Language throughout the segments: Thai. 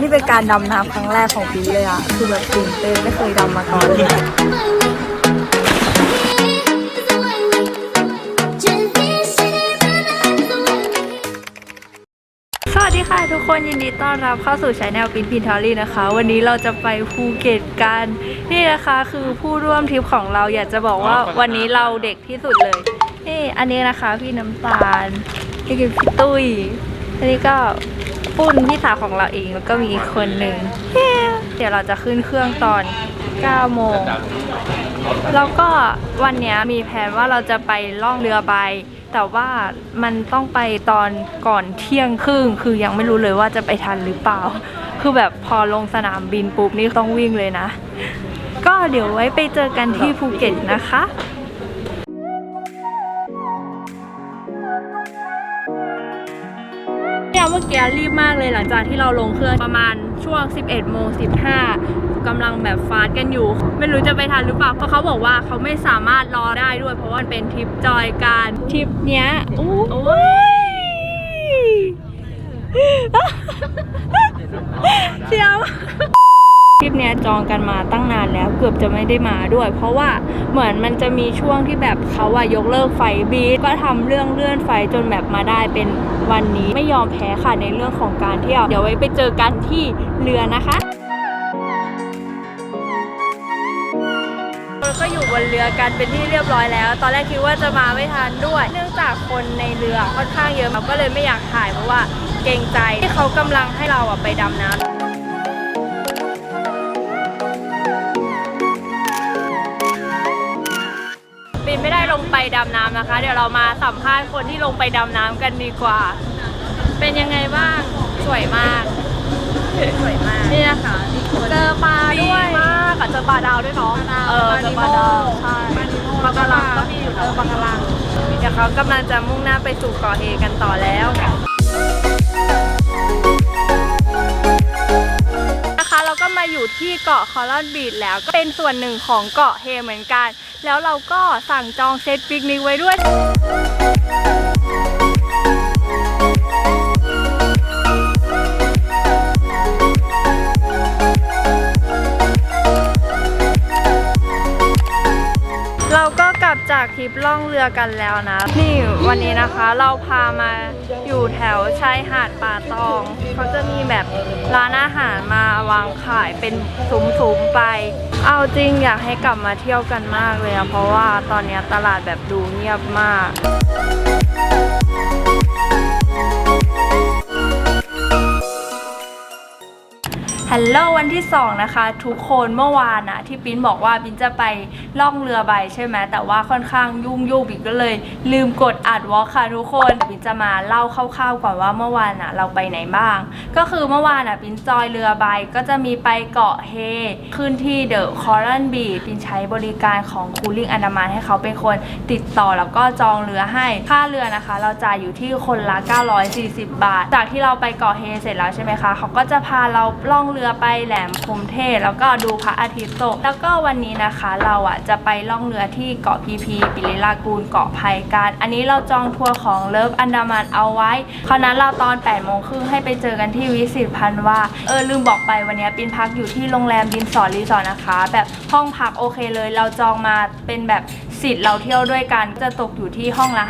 นี่เป็นการดำน้ำครั้งแรกของปีเลยอะคือแบบตื่นเต้นไม่เคยดำมาก่อนเลยสวัสดีค่ะทุกคนยินดีต้อนรับเข้าสู่ช anel ปินพินทอรี่นะคะ วันนี้เราจะไปภูเก็ตกัน นี่นะคะคือผู้ร่วมทริปของเราอยากจะบอกว่าวันนี้เราเด็กที่สุดเลย นี่อันนี้นะคะพี่น้ำตาลนี่คือพี่ตุ้ยอันนี้ก็ ปุ้นพี่สาวของเราเองแล้วก็มีอีกคนหนึ่งเดี๋ยวเราจะขึ้นเครื่องตอน 9 โมง แล้วก็วันนี้มีแผนว่าเราจะไปล่องเรือใบ แต่ว่ามันต้องไปตอนก่อนเที่ยงครึ่ง คือยังไม่รู้เลยว่าจะไปทันหรือเปล่า คือแบบพอลงสนามบินปุ๊บนี่ต้องวิ่งเลยนะ ก็เดี๋ยวไว้ไปเจอกันที่ภูเก็ตนะคะ มื่อกี้รีบมากเลยหลังจากที่เราลงเครื่องประมาณช่วง 11โมง15กำลังแบบฟาดกันอยู่ ไม่รู้จะไปทันหรือเปล่า เพราะเขาบอกว่าเขาไม่สามารถรอได้ด้วย เพราะว่ามันเป็นทริปจอยการทริปเนี้ยอู้โอ้ยเสียว ทริปเนี้ยจองกันมาตั้งนานแล้วเกือบจะไม่ได้มาด้วย เพราะว่าเหมือนมันจะมีช่วงที่แบบเขาอะยกเลิกไฟบีก็ทำเรื่องเลื่อนไฟจนแบบมาได้เป็นวันนี้ไม่ยอมแพ้ค่ะในเรื่องของการเที่ยว เดี๋ยวไว้ไปเจอกันที่เรือนะคะเราก็อยู่บนเรือกันเป็นที่เรียบร้อยแล้ว ตอนแรกคิดว่าจะมาไม่ทันด้วย เนื่องจากคนในเรือค่อนข้างเยอะเราก็เลยไม่อยากถ่ายเพราะว่าเกรงใจที่เขากำลังให้เราอะไปดำน้ำ ไม่ได้ลงไปดำน้ำนะคะ เดี๋ยวเรามาสัมภาษณ์คนที่ลงไปดำน้ำกันดีกว่า เป็นยังไงบ้าง สวยมาก สวยมากนี่นะคะเจอปลาด้วย มากอะเจอปลาดาวด้วยเนาะเออเจอปลาดาวใช่ปลากระลังก็มีอยู่เออปลากระลังเดี๋ยวเขากำลังจะมุ่งหน้าไปสู่เกาะเฮกันต่อแล้วนะคะเราก็มาอยู่ที่เกาะคอรอนบีดแล้วก็เป็นส่วนหนึ่งของเกาะเฮเหมือนกัน แล้วเราก็สั่งจองเซตปิกนิกไว้ด้วยเราก็กลับจากทริปล่องเรือกันแล้วนะ นี่วันนี้นะคะเราพามา อยู่แถวชายหาดป่าตอง เขาจะมีแบบร้านอาหารมาวางขายเป็นซุ้มๆไป เอาจริงอยากให้กลับมาเที่ยวกันมากเลยอะเพราะว่าตอนนี้ตลาดแบบดูเงียบมาก ฮัลโหลวันที่ 2 นะคะ ทุกคนเมื่อวานอะที่ปิ้นบอกว่าปิ้นจะไปล่องเรือใบใช่ไหมแต่ว่าค่อนข้างยุ่งยุ่งปิ้นก็เลย ลืมกดอัดวอลค่ะทุกคนปิ้นจะมาเล่าคร่าวๆก่อนว่าเมื่อวานอะเราไปไหนบ้าง ก็คือเมื่อวานอะปิ้นจอยเรือใบก็จะมีไปเกาะเฮขึ้นที่เดอะคอรันบีปิ้นใช้บริการของคูลิ่งอันดามันให้เขาเป็นคนติดต่อแล้วก็จองเรือให้ค่าเรือนะคะ เราจ่ายอยู่ที่คนละ 940 บาท จากที่เราไปเกาะเฮเสร็จแล้วใช่ไหมคะเขาก็จะพาเราล่องเรือไปแหลมพรหมเทพแล้วก็ดูพระอาทิตย์ตก แล้วก็วันนี้นะคะเราอะจะไปล่องเรือที่เกาะพีพีปิริลากูลเกาะไผ่กัน อันนี้เราจองทัวร์ของเลิฟอันดามันเอาไว้คราวนั้นเราตอน8ปดโมงครึ่งให้ไปเจอกันที่วิสิตพันว่าเออลืมบอกไปวันนี้ปินพักอยู่ที่โรงแรมดินสอรีสอร์ทนะคะ แบบห้องพักโอเคเลย เราจองมาเป็นแบบ สิทธิ์เราเที่ยวด้วยกันจะตกอยู่ที่ห้องละ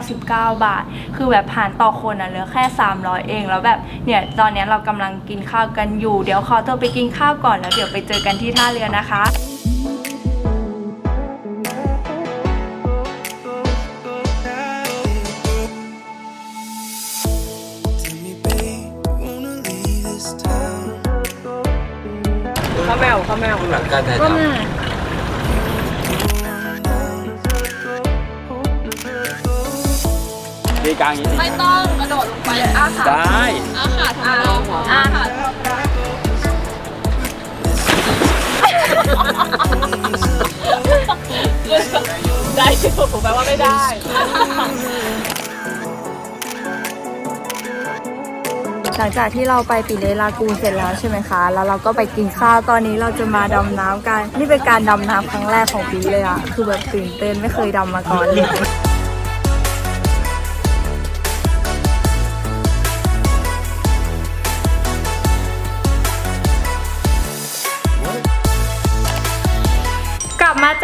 599 บาท คือแบบผ่านต่อคนอะเหลือแค่ 300 เอง แล้วแบบเนี่ยตอนเนี้ยเรากำลังกินข้าวกันอยู่ เดี๋ยวขอตัวไปกินข้าวก่อนแล้วเดี๋ยวไปเจอกันที่ท่าเรือนะคะ Tell me, babe, wanna leave this town? ข้าวแมวข้าวแมวหลังการถ่ายก็ทำ มาดีกลางอย่างนี้ไม่ต้องกระโดดลงไปอาขาได้อาขาทำลงอาขาได้ผมแปลว่าไม่ได้ หลังจากที่เราไปปิเลลากูนเสร็จแล้วใช่ไหมคะ แล้วเราก็ไปกินข้าวตอนนี้เราจะมาดำน้ำกัน นี่เป็นการดำน้ำครั้งแรกของปีเลยอะคือแบบตื่นเต้นไม่เคยดำมาก่อนเลย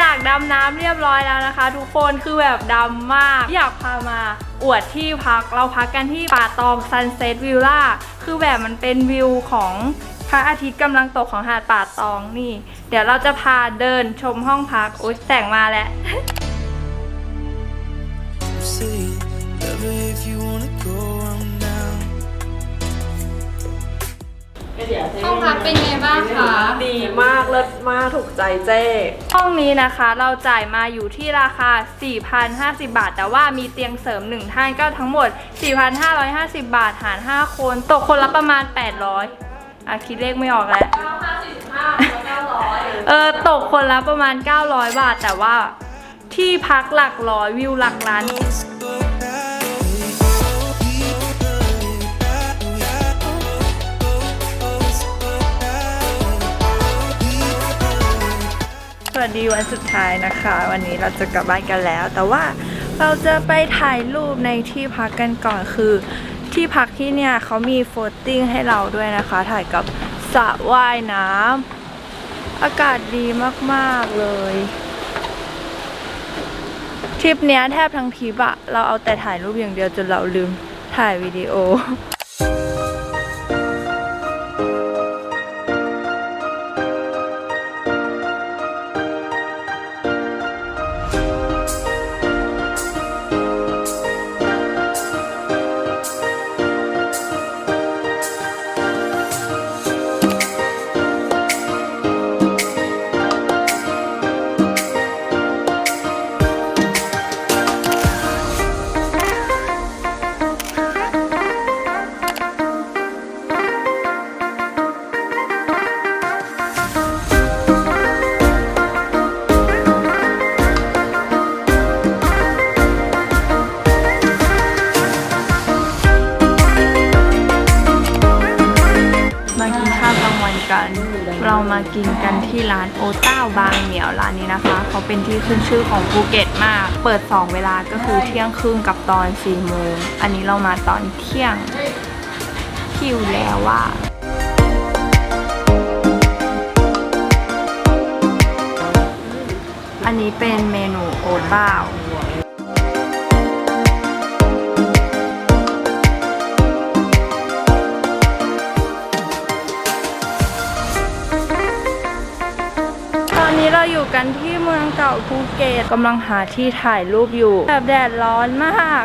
จากดำน้ำเรียบร้อยแล้วนะคะ ทุกคนคือแบบดำมากอยากพามาอวดที่พักเราพักกันที่ป่าตองซันเซ็ตวิลล่าคือแบบมันเป็นวิวของพระอาทิตย์กำลังตกของหาดป่าตองนี่ เดี๋ยวเราจะพาเดินชมห้องพักโอ๊ยแสงมาแล้ว if you wanna go on ห้องพักเป็นไงบ้างคะ ดีมากเลิศมากถูกใจเจ้ห้องนี้นะคะเราจ่ายมาอยู่ที่ราคา 4,050 บาท แต่ว่ามีเตียงเสริม 1 ท่านก็ทั้งหมด 4,550 บาทหาร 5 คน ตกคนละประมาณ 800อะคิดเลขไม่ออกแล้วเออตกคนละประมาณ 900 บาท แต่ว่าที่พักหลักร้อยวิวหลักล้าน วัสดีวันสุดท้ายนะคะ วันนี้เราจะกลับบ้านกันแล้ว แต่ว่าเราจะไปถ่ายรูปในที่พักกันก่อนคือ ที่พักที่เนี่ยเขามีโฟลติ้งให้เราด้วยนะคะ ถ่ายกับสระว่ายน้ำอากาศดีมากๆเลยทริปเนี้ยแทบทั้งทริปอะเราเอาแต่ถ่ายรูปอย่างเดียวจนเราลืมถ่ายวิดีโอ กินกันที่ร้านโอต้าบางเหนียวร้านนี้นะคะ เขาเป็นที่ขึ้นชื่อของภูเก็ตมาก เปิด 2 เวลาก็คือเที่ยงครึ่งกับตอน4โมง อันนี้เรามาตอนเที่ยงคิวแล้วว่าอันนี้เป็นเมนูโอต้า เราอยู่กันที่เมืองเก่าภูเก็ตกำลังหาที่ถ่ายรูปอยู่แบบแดดร้อนมาก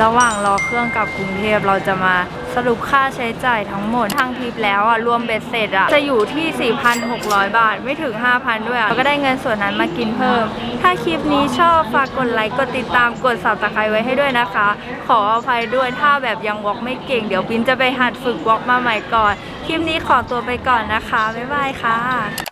ระหว่างรอเครื่องกลับกรุงเทพเราจะมาสรุปค่าใช้จ่ายทั้งหมดทางทริปแล้วอะรวมเบ็ดเสร็จอะจะอยู่ที่ 4,600 บาทไม่ถึง 5,000 ด้วยอะแล้วก็ได้เงินส่วนนั้นมากินเพิ่ม ถ้าคลิปนี้ชอบฝากกดไลค์กดติดตามกด subscribe ไว้ให้ด้วยนะคะ ขออภัยด้วยถ้าแบบยังวอล์กไม่เก่ง เดี๋ยวปินจะไปหัดฝึกวอล์กมาใหม่ก่อน คลิปนี้ขอตัวไปก่อนนะคะบ๊ายบายค่ะ